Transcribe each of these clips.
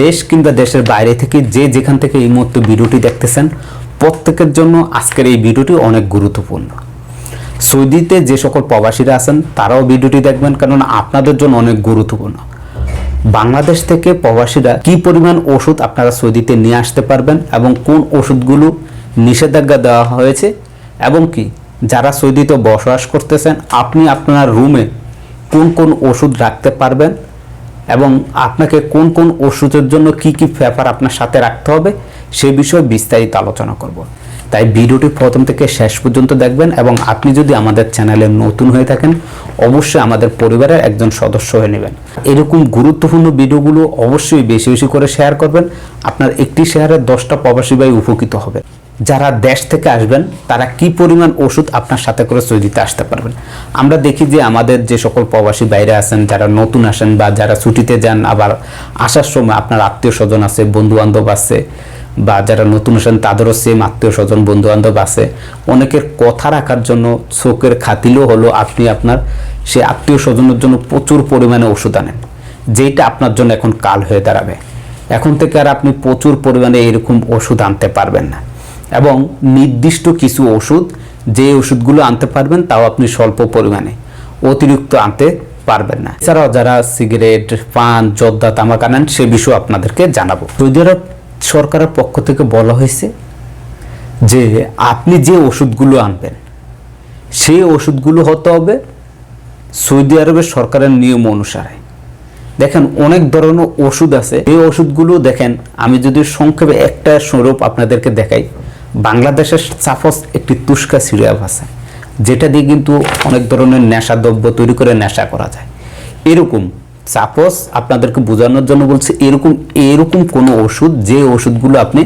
দেশ কিংবা দেশের বাইরে থেকে যে যেখান থেকে এই মুহূর্তে ভিডিওটি দেখতেছেন, প্রত্যেকের জন্য আজকের এই ভিডিওটি অনেক গুরুত্বপূর্ণ। সৌদিতে যে সকল প্রবাসীরা আছেন, তারাও ভিডিওটি দেখবেন কারণ আপনাদের জন্য অনেক গুরুত্বপূর্ণ। বাংলাদেশ থেকে প্রবাসীরা কি পরিমাণ ওষুধ আপনারা সৌদিতে নিয়ে আসতে পারবেন এবং কোন ওষুধগুলো নিষেধাজ্ঞা দেওয়া হয়েছে এবং কি যারা সৌদিতে বসবাস করতেছেন, আপনি আপনার রুমে কোন কোন ওষুধ রাখতে পারবেন এবং আপনাকে কোন কোন ওষুধের জন্য কি কি পেপার আপনার সাথে রাখতে হবে, সে বিষয়ে বিস্তারিত আলোচনা করব। তাই ভিডিওটি প্রথম থেকে শেষ পর্যন্ত দেখবেন এবং আপনি যদি আমাদের চ্যানেলে নতুন হয়ে থাকেন, অবশ্যই আমাদের পরিবারের একজন সদস্য হয়ে নেবেন। এরকম গুরুত্বপূর্ণ ভিডিওগুলো অবশ্যই বেশি বেশি করে শেয়ার করবেন। আপনার একটি শেয়ারে দশটা প্রবাসী ভাই উপকৃত হবে। যারা দেশ থেকে আসবেন, তারা কি পরিমাণ ওষুধ আপনার সাথে করে সৌদিতে আসতে পারবেন? আমরা দেখি যে আমাদের যে সকল প্রবাসী বাইরে আছেন, যারা নতুন আসেন বা যারা ছুটিতে যান, আবার আসার সময় আপনার আত্মীয় স্বজন আছে বন্ধু বান্ধব আছে, বা যারা নতুন আসেন, তাদেরও সেম আত্মীয় স্বজন বন্ধু বান্ধব আছে। অনেকের কথা রাখার জন্য চোখের খাতিলেও হলো আপনি আপনার সে আত্মীয় স্বজনের জন্য প্রচুর পরিমাণে ওষুধ আনেন যেটা আপনার জন্য এখন কাল হয়ে দাঁড়াবে। এখন থেকে আর আপনি প্রচুর পরিমাণে এরকম ওষুধ আনতে পারবেন না। এবং নির্দিষ্ট কিছু ওষুধ, যে ওষুধগুলো আনতে পারবেন তাও আপনি স্বল্প পরিমাণে। অতিরিক্ত আনতে পারবেন না। এছাড়াও যারা সিগারেট, পান, জর্দা, তামাক আনেন, সে বিষয়ে আপনাদেরকে জানাব। সৌদি আরব সরকারের পক্ষ থেকে বলা হয়েছে যে আপনি যে ওষুধগুলো আনবেন, সেই ওষুধগুলো হতে হবে সৌদি আরবের সরকারের নিয়ম অনুসারে। দেখেন, অনেক ধরনের ওষুধ আছে। এই ওষুধগুলো দেখেন, আমি যদি সংক্ষেপে একটা স্বরূপ আপনাদেরকে দেখাই। বাংলাদেশের সাফস একটি তুস্কা সিরিয়াল আছে, যেটা দিয়ে কিন্তু অনেক ধরনের নেশা দ্রব্য তৈরি করে নেশা করা যায়। এরকম, সাপোজ আপনাদেরকে বোঝানোর জন্য বলছি, এরকম এরকম কোনো ওষুধ, যে ওষুধগুলো আপনি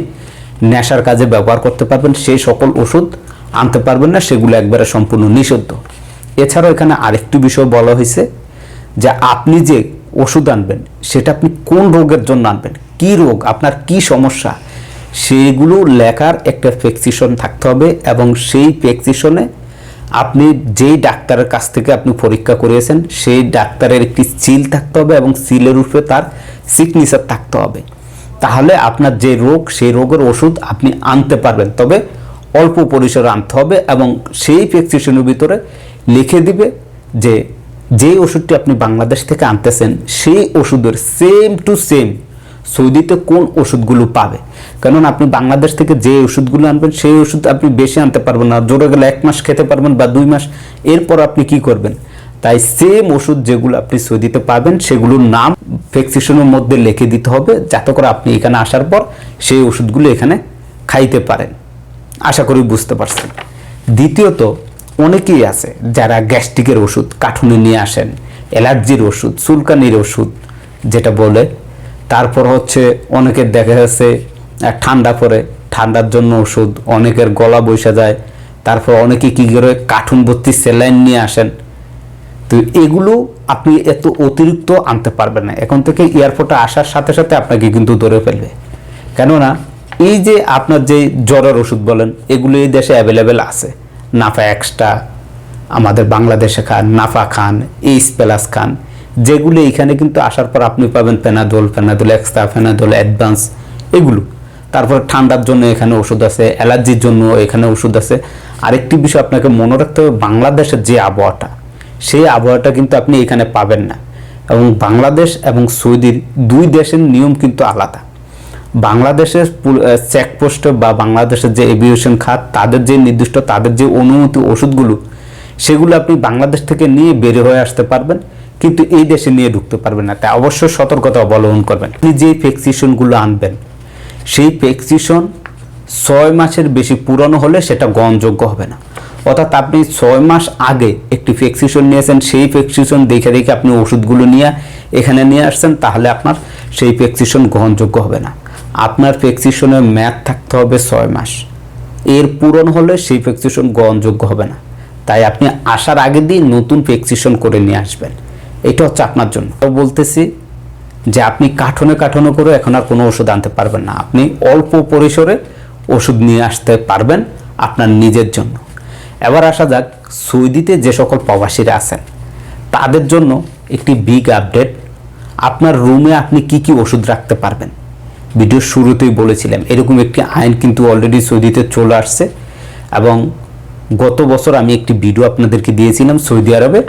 নেশার কাজে ব্যবহার করতে পারবেন, সেই সকল ওষুধ আনতে পারবেন না, সেগুলো একবারে সম্পূর্ণ নিষিদ্ধ। এছাড়াও এখানে আরেকটি বিষয় বলা হয়েছে যে আপনি যে ওষুধ আনবেন, সেটা আপনি কোন রোগের জন্য আনবেন? কি রোগ? আপনার কি সমস্যা? সেগুলো লেখার একটা প্রেসক্রিপশন থাকতে হবে এবং সেই প্রেসক্রিপশনে আপনি যেই ডাক্তারের কাছ থেকে আপনি পরীক্ষা করিয়েছেন, সেই ডাক্তারের একটি সিল থাকতে হবে এবং সিলের উপরে তার সিগনেচার থাকতে হবে। তাহলে আপনার যে রোগ, সেই রোগের ওষুধ আপনি আনতে পারবেন। তবে অল্প পরিসরে আনতে হবে এবং সেই প্রেসক্রিপশনের ভিতরে লিখে দিবে যে যে ওষুধটি আপনি বাংলাদেশ থেকে আনতেছেন, সেই ওষুধের সেম টু সেম সৌদিতে কোন ওষুধগুলো পাবে? কারণ আপনি বাংলাদেশ থেকে যে ওষুধগুলো আনবেন, সেই ওষুধ আপনি বেশি আনতে পারবেন না। জোরে গেলে এক মাস খেতে পারবেন বা দুই মাস। এরপর আপনি কি করবেন? তাই সেম ওষুধ যেগুলো আপনি সৌদিতে পাবেন, সেগুলোর নাম প্রেসক্রিপশনের মধ্যে লিখে দিতে হবে, যাতে করে আপনি এখানে আসার পর সেই ওষুধগুলো এখানে খাইতে পারেন। আশা করি বুঝতে পারছেন। দ্বিতীয়ত, অনেকেই আছে যারা গ্যাস্ট্রিকের ওষুধ, কাঠুনে নিয়ে আসেন, অ্যালার্জির ওষুধ, চুলকানির ওষুধ, যেটা বলে তারপর হচ্ছে অনেকের দেখা যাচ্ছে ঠান্ডা পড়ে। ঠান্ডার জন্য ওষুধ, অনেকের গলা বসে যায়। তারপর অনেকে কী করে? কার্টুন ভর্তি স্যালাইন নিয়ে আসেন। তো এগুলো আপনি এত অতিরিক্ত আনতে পারবেন না। এখন থেকে এয়ারপোর্টে আসার সাথে সাথে আপনাকে কিন্তু ধরে ফেলবে। কেননা, এই যে আপনার যে জ্বরের ওষুধ বলেন, এগুলো এই দেশে অ্যাভেলেবেল আছে। নাফা এক্সট্রা, আমাদের বাংলাদেশে খান, নাফা খান, এইচ প্লাস খান। যেগুলো এইখানে কিন্তু আসার পর আপনি পাবেন পেনাদোল পেনাদোল এক্সট্রা পেনাদোল অ্যাডভান্স এগুলো। তারপর ঠান্ডার জন্য এখানে ওষুধ আছে, অ্যালার্জির জন্য এখানে ওষুধ আছে। আরেকটি বিষয় আপনাকে মনে রাখতে হবে বাংলাদেশের যে আবহাওয়াটা, সেই আবহাওয়াটা কিন্তু আপনি এখানে পাবেন না। এবং বাংলাদেশ এবং সৌদির দুই দেশের নিয়ম কিন্তু আলাদা। বাংলাদেশের চেকপোস্ট বা বাংলাদেশের যে এভিয়েশন খাত, তাদের যে নির্দিষ্ট, তাদের যে অনুমতি ওষুধগুলো, সেগুলো আপনি বাংলাদেশ থেকে নিয়ে বের হয়ে আসতে পারবেন। কিন্তু এই দেশে নিয়ে ঢুকতে পারবেন না। তাই অবশ্যই সতর্কতা অবলম্বন করবেন। আপনি যে প্রেসক্রিপশনগুলো আনবেন, সেই প্রেসক্রিপশন ছয় মাসের বেশি পুরনো হলে সেটা গ্রহণযোগ্য হবে না। অর্থাৎ আপনি ছয় মাস আগে একটি প্রেসক্রিপশন নিয়েছেন, সেই প্রেসক্রিপশন দেখে দেখে আপনি ওষুধগুলো নিয়ে এখানে নিয়ে আসছেন, তাহলে আপনার সেই প্রেসক্রিপশন গ্রহণযোগ্য হবে না। আপনার প্রেসক্রিপশনের ম্যাথ থাকতে হবে ছয় মাস। এর পূরণ হলে সেই প্রেসক্রিপশন গ্রহণযোগ্য হবে না। তাই আপনি আসার আগে দিয়ে নতুন প্রেসক্রিপশন করে নিয়ে আসবেন। এটা হচ্ছে আপনার জন্য। বলতেছি যে আপনি কাঠনে কাঠনে করে এখন আর কোনো ওষুধ আনতে পারবেন না। আপনি অল্প পরিসরে ওষুধ নিয়ে আসতে পারবেন আপনার নিজের জন্য। এবার আসা যাক, সৌদিতে যে সকল প্রবাসীরা আছেন, তাদের জন্য একটি বিগ আপডেট আপনার রুমে আপনি কি কি ওষুধ রাখতে পারবেন? ভিডিওর শুরুতেই বলেছিলাম, এরকম একটি আইন কিন্তু অলরেডি সৌদিতে চলে আসছে। এবং গত বছর আমি একটি ভিডিও আপনাদেরকে দিয়েছিলাম সৌদি আরবে।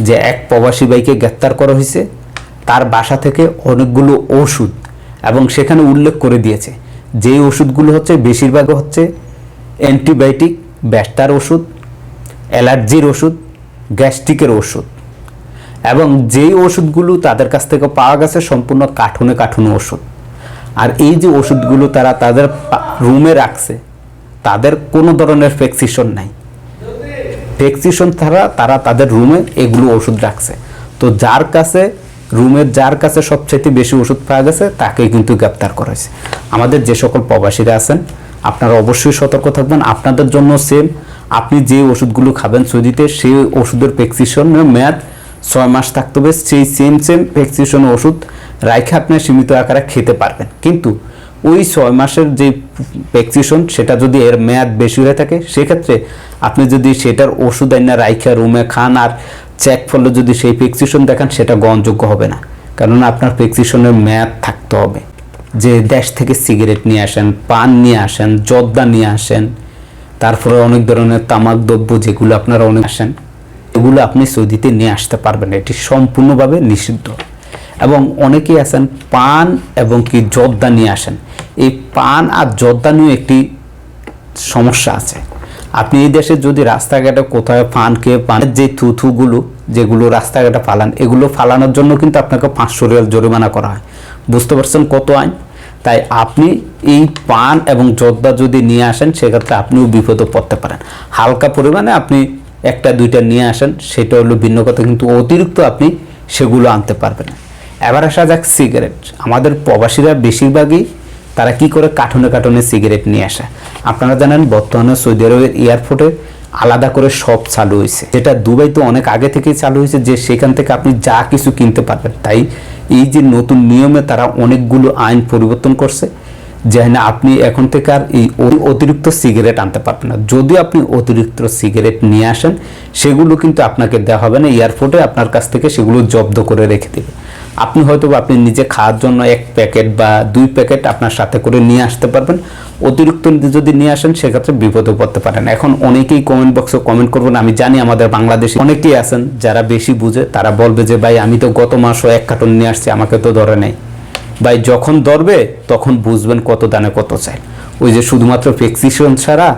যে এক প্রবাসী ভাইকে গ্রেপ্তার করা হয়েছে, তার বাসা থেকে অনেকগুলো ওষুধ এবং সেখানে উল্লেখ করে দিয়েছে। যেই ওষুধগুলো হচ্ছে, বেশিরভাগ হচ্ছে অ্যান্টিবায়োটিক, ব্যাস্টার ওষুধ, অ্যালার্জির ওষুধ, গ্যাস্ট্রিকের ওষুধ। এবং যেই ওষুধগুলো তাদের কাছ থেকে পাওয়া গেছে, সম্পূর্ণ কাঠুনে কাঠুনে ওষুধ। আর এই যে ওষুধগুলো তারা তাদের রুমে রাখছে, তাদের কোনো ধরনের ফ্লেক্সিশন নাই। ফ্লেক্সিশন ছাড়া তারা তাদের রুমে এগুলো ওষুধ রাখছে। তো যার কাছে, রুমের যার কাছে সবচেয়ে বেশি ওষুধ পাওয়া গেছে, তাকেই কিন্তু গ্রেপ্তার করা হয়েছে। আমাদের যে সকল প্রবাসীরা আছেন, আপনারা অবশ্যই সতর্ক থাকবেন। আপনাদের জন্য সেম আপনি যে ওষুধগুলো খাবেন সৌদিতে, সেই ওষুধের প্রেসক্রিপশনের মেয়াদ ছয় মাস থাকতে হবে। সেই সেম সেম প্রেসক্রিপশন ওষুধ রাইখে আপনি সীমিত আকারে খেতে পারবেন। কিন্তু ওই ছয় মাসের যে প্রেসক্রিপশন, সেটা যদি এর মেয়াদ বেশি হয়ে থাকে, সেক্ষেত্রে আপনি যদি সেটার ওষুধ আইনা রাইখা, রুমে খান আর চেক ফলে যদি সেই প্রেসক্রিপশন দেখান, সেটা গ্রহণযোগ্য হবে না। কারণ আপনার প্রেসক্রিপশনের মেয়াদ থাকতে হবে। যে দেশ থেকে সিগারেট নিয়ে আসেন, পান নিয়ে আসেন, জর্দা নিয়ে আসেন, তারপরে অনেক ধরনের তামাক দ্রব্য যেগুলো আপনারা অনেক আসেন, এগুলো আপনি সৌদিতে নিয়ে আসতে পারবেন। এটি সম্পূর্ণভাবে নিষিদ্ধ। এবং অনেকেই আছেন পান এবং কি জর্দা নিয়ে আসেন। এই পান আর জর্দা নিয়ে একটি সমস্যা আছে। আপনি এই দেশে যদি রাস্তাঘাটে কোথাও পান খেয়ে পানের যে থুথুগুলো যেগুলো রাস্তাঘাটে ফালান, এগুলো ফালানোর জন্য কিন্তু আপনাকে পাঁচশো রিয়াল জরিমানা করা হয়। বুঝতে পারছেন কত আইন? তাই আপনি এই পান এবং জর্দা যদি নিয়ে আসেন, সেক্ষেত্রে আপনিও বিপদে পড়তে পারেন। হালকা পরিমাণে আপনি একটা, দুইটা নিয়ে আসেন, সেটা হলো ভিন্ন কথা, কিন্তু অতিরিক্ত আপনি সেগুলো আনতে পারবেন না। এবার আসা যাক সিগারেট। আমাদের প্রবাসীরা বেশিরভাগই তারা কি করে কার্টুনে কার্টুনে সিগারেট নিয়ে আসে। আপনারা জানেন, বর্তমানে সৌদি আরবের এয়ারপোর্টে আলাদা করে সব চালু হয়েছে। যেটা দুবাই তো অনেক আগে থেকেই চালু হয়েছে যে সেখান থেকে আপনি যা কিছু কিনতে পারবেন। তাই এই যে নতুন নিয়মে তারা অনেকগুলো আইন পরিবর্তন করছে যে না আপনি এখন থেকে আর এই অতিরিক্ত সিগারেট আনতে পারবেন না। যদি আপনি অতিরিক্ত সিগারেট নিয়ে আসেন, সেগুলো কিন্তু আপনাকে দেওয়া হবে না। এয়ারপোর্টে আপনার কাছ থেকে সেগুলো জব্দ করে রেখে দেবে। আপনি হয়তো আপনি নিজে খাওয়ার জন্য এক প্যাকেট বা দুই প্যাকেট আপনার সাথে করে নিয়ে আসতে পারবেন। অতিরিক্ত যদি নিয়ে আসেন, সেক্ষেত্রে বিপদে পড়তে পারেন। এখন অনেকেই কমেন্ট বক্সে কমেন্ট করবেন। আমি জানি আমাদের বাংলাদেশে অনেকেই আছেন, যারা বেশি বুঝে, তারা বলবে যে, ভাই, আমি তো গত মাসও এক কার্টন নিয়ে আসছি, আমাকে তো ধরে নেই। ভাই, যখন ধরবে, তখন বুঝবেন কত দানে কত চাই। ওই যে শুধুমাত্র প্রেসক্রিপশন ছাড়া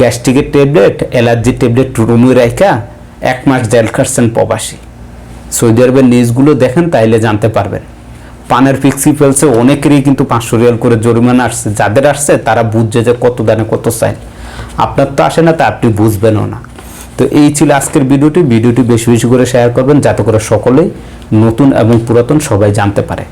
গ্যাস্ট্রিকের ট্যাবলেট, অ্যালার্জির ট্যাবলেট, রুমে রাখা এক মাস জেল খাটছেন প্রবাসী। সৌদি আরবের লিস্টগুলো দেখেন, তাইলে জানতে পারবেন। পানের ফিক্সি ফেলছে, অনেকেরই কিন্তু পাঁচশো রিয়াল করে জরিমানা আসছে। যাদের আসছে, তারা বুঝছে যে কত দানে কত চাই আপনার তো আসে না, তা আপনি বুঝবেনও না। তো এই ছিল আজকের ভিডিওটি। ভিডিওটি বেশি বেশি করে শেয়ার করবেন, যাতে করে সকলেই নতুন এবং পুরাতন সবাই জানতে পারে।